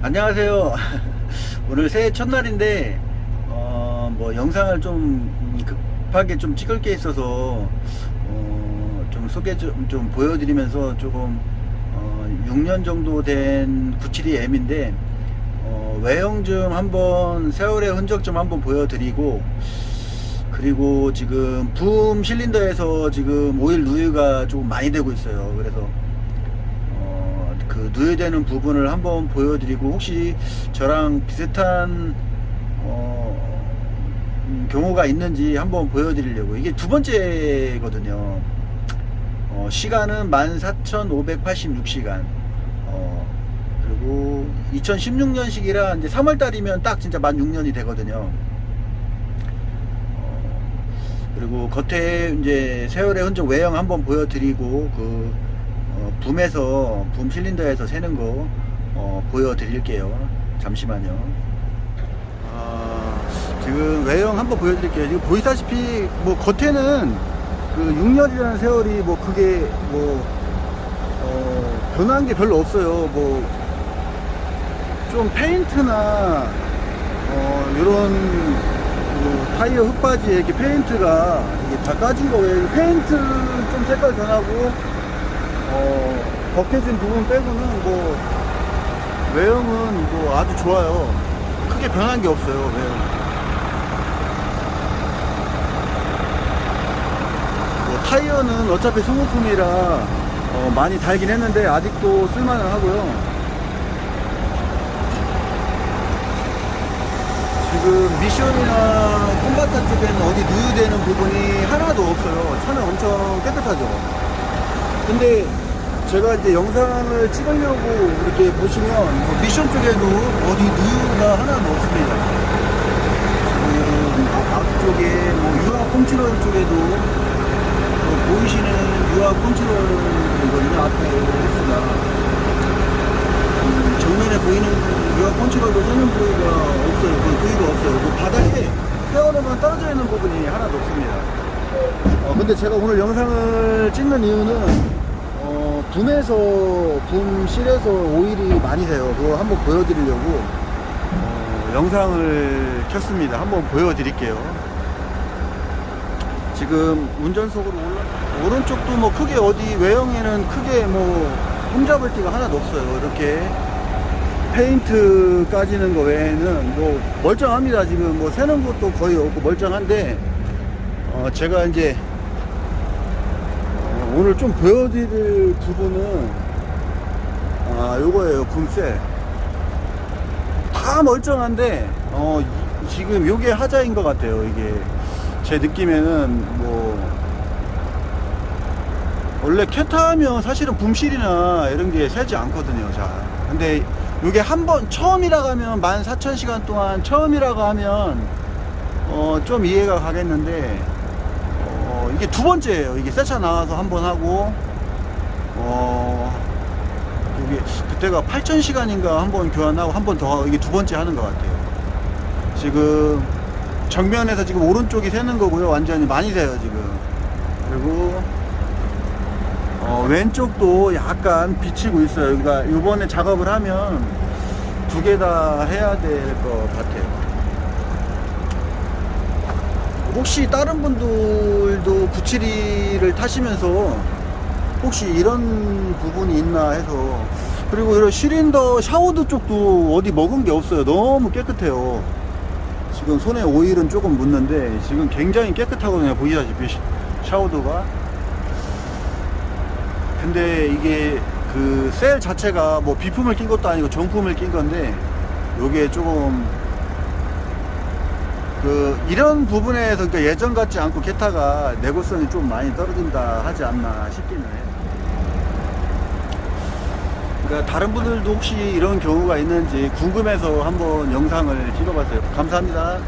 안녕하세요. 오늘 새해 첫날인데, 어, 뭐, 영상을 좀 급하게 좀 찍을 게 있어서, 어, 좀 소개 좀, 좀 보여드리면서 조금, 어, 6년 정도 된 972M인데, 어, 외형 좀 한번, 세월의 흔적 좀 한번 보여드리고, 그리고 지금 붐 실린더에서 지금 오일 누유가 조금 많이 되고 있어요. 그래서, 어, 그 누유되는 부분을 한번 보여드리고 혹시 저랑 비슷한 어, 음, 경우가 있는지 한번 보여드리려고 이게 두 번째거든요. 어, 시간은 14,586시간. 어, 그리고 2016년식이라 이제 3월달이면 딱 진짜 만 6년이 되거든요. 어, 그리고 겉에 이제 세월의 흔적 외형 한번 보여드리고 그 어, 붐에서 붐 실린더에서 새는 거 어, 보여드릴게요. 잠시만요. 아, 지금 외형 한번 보여드릴게요. 지금 보이다시피 뭐 겉에는 그 6년이라는 세월이 뭐 그게 뭐 어, 변한 게 별로 없어요. 뭐 좀 페인트나 어, 이런 뭐 타이어 흙바지에 이렇게 페인트가 이게 다 까진 거예요. 페인트 좀 색깔 변하고 어, 벗겨진 부분 빼고는 뭐 외형은 뭐 아주 좋아요. 크게 변한 게 없어요. 외형. 뭐 타이어는 어차피 소모품이라 어, 많이 달긴 했는데 아직도 쓸만은 하고요. 지금 미션이나 콤바타 쪽에는 어디 누유되는 부분이 하나도 없어요. 차는 엄청 깨끗하죠. 근데 제가 이제 영상을 찍으려고 이렇게 보시면 뭐 미션 쪽에도 어디 누유가 하나도 없습니다. 지금 뭐 앞쪽에 뭐 유압 컨트롤 쪽에도 뭐 보이시는 유압 컨트롤이거든요. 앞에 헬스가 음, 정면에 보이는 유압 컨트롤도 쓰는 부위가 없어요. 그 부위가 없어요. 그 바닥에 세워놓으면 떨어져 있는 부분이 하나도 없습니다. 어, 근데 제가 오늘 영상을 찍는 이유는 어, 붐에서 붐실에서 오일이 많이 새요. 그거 한번 보여드리려고 어, 영상을 켰습니다. 한번 보여드릴게요. 지금 운전석으로 올라 오른쪽도 뭐 크게 어디 외형에는 크게 뭐 흠잡을 데가 하나도 없어요. 이렇게 페인트 까지는 거 외에는 뭐 멀쩡합니다. 지금 뭐 새는 것도 거의 없고 멀쩡한데 어, 제가 이제 어, 오늘 좀 보여드릴 부분은 아 요거예요 붐셀 다 멀쩡한데 어 이- 지금 요게 하자인 것 같아요 이게. 제 느낌에는 뭐 원래 캣하면 사실은 붐실이나 이런 게 새지 않거든요 자. 근데 요게 한 번 처음이라고 하면 14,000시간 동안 처음이라고 하면 어 좀 이해가 가겠는데 어, 이게 두 번째예요. 이게 새차 나와서 한 번 하고, 어, 이게 그때가 8,000시간인가 한 번 교환하고 한 번더 이게 두 번째 하는 것 같아요. 지금 정면에서 지금 오른쪽이 새는 거고요. 완전히 많이 새요, 지금. 그리고, 어, 왼쪽도 약간 비치고 있어요. 그러니까 요번에 작업을 하면 두 개 다 해야 될 것 같아요. 혹시 다른 분들도 972를 타시면서 혹시 이런 부분이 있나 해서 그리고 이런 실린더 샤워도 쪽도 어디 먹은 게 없어요. 너무 깨끗해요. 지금 손에 오일은 조금 묻는데 지금 굉장히 깨끗하거든요. 보이다시피 시- 샤워도가. 근데 이게 그 셀 자체가 뭐 비품을 낀 것도 아니고 정품을 낀 건데 요게 조금 그 이런 부분에서 그러니까 예전 같지 않고 게타가 내구성이 좀 많이 떨어진다 하지 않나 싶기는 해요. 그러니까 다른 분들도 혹시 이런 경우가 있는지 궁금해서 한번 영상을 찍어봤어요. 감사합니다.